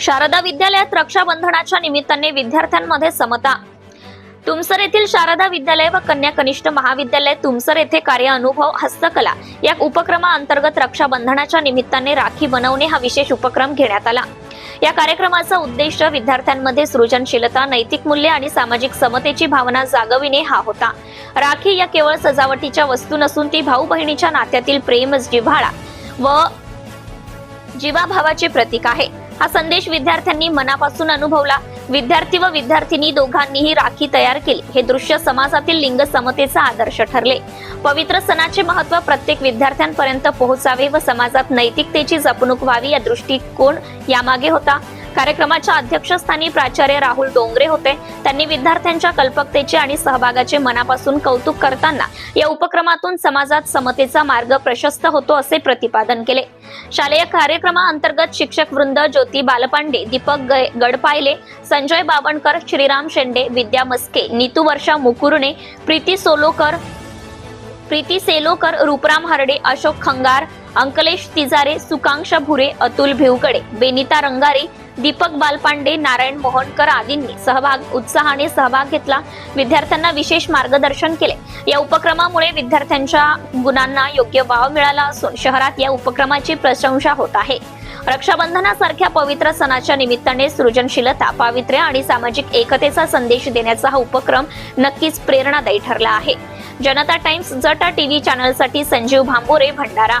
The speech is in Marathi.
शारदा विद्यालयात रक्षाबंधनाच्या निमित्ताने विद्यार्थ्यांमध्ये समता. तुमसर येथील शारदा विद्यालय व कन्या कनिष्ठ महाविद्यालय तुमसर येथे कार्य अनुभव हस्तकला या उपक्रमाअंतर्गत रक्षाबंधनाच्या निमित्ताने राखी बनवणे हा विशेष उपक्रम घेण्यात आला. या कार्यक्रमाचा उद्देश विद्यार्थ्यांमध्ये सृजनशीलता नैतिक मूल्य आणि सामाजिक समतेची भावना जागविणे हा होता. राखी या केवळ सजावटीच्या वस्तू नसून ती भाऊ बहिणीच्या नात्यातील प्रेम जिव्हाळा व जीवाभावाचे प्रतीक आहे. हा संदेश विद्यार्थ्यांनी मनापासून अनुभवला. विद्यार्थी व विद्यार्थिनी दोघांनीही राखी तयार केली. हे दृश्य समाजातील लिंग समतेचा आदर्श ठरले. पवित्र सणाचे महत्त्व प्रत्येक विद्यार्थ्यांपर्यंत पोहोचावे व समाजात नैतिकतेची जपणूक व्हावी या दृष्टिकोन यामागे होता. कार्यक्रमाच्या अध्यक्षस्थानी प्राचार्य राहुल डोंगरे होते. त्यांनी विद्यार्थ्यांच्या कल्पकतेचे आणि सहभागाचे मनापासून कौतुक करताना या उपक्रमातून समाजात समतेचा मार्ग प्रशस्त होतो असे प्रतिपादन केले. शालेय कार्यक्रमाअंतर्गत शिक्षक वृंद ज्योती बालपांडे दीपक ग- गडपायले संजय बावणकर श्रीराम शेंडे विद्या मस्के नीतू वर्षा मुकुर्णे प्रीती सोलोकर प्रीती सेलोकर रूपराम हरडे अशोक खंगार अंकलेश तिजारे सुकांक्षा भुरे अतुल भिवकडे बेनिता रंगारे दीपक बालपांडे नारायण मोहनकर आदींनी सहभाग उत्साहाने सहभाग घेतला. विद्यार्थ्यांना विशेष मार्गदर्शन केले. या उपक्रमामुळे विद्यार्थ्यांच्या गुणांना योग्य वाव मिळाला असून शहरात या उपक्रमाची प्रशंसा होत आहे. रक्षाबंधनासारख्या पवित्र सणाच्या निमित्ताने सृजनशीलता पावित्र्य आणि सामाजिक एकतेचा संदेश देण्याचा हा उपक्रम नक्कीच प्रेरणादायी ठरला आहे. जनता टाइम्स जटा टीव्ही चॅनलसाठी Sanjeev Bhambore Bhandara.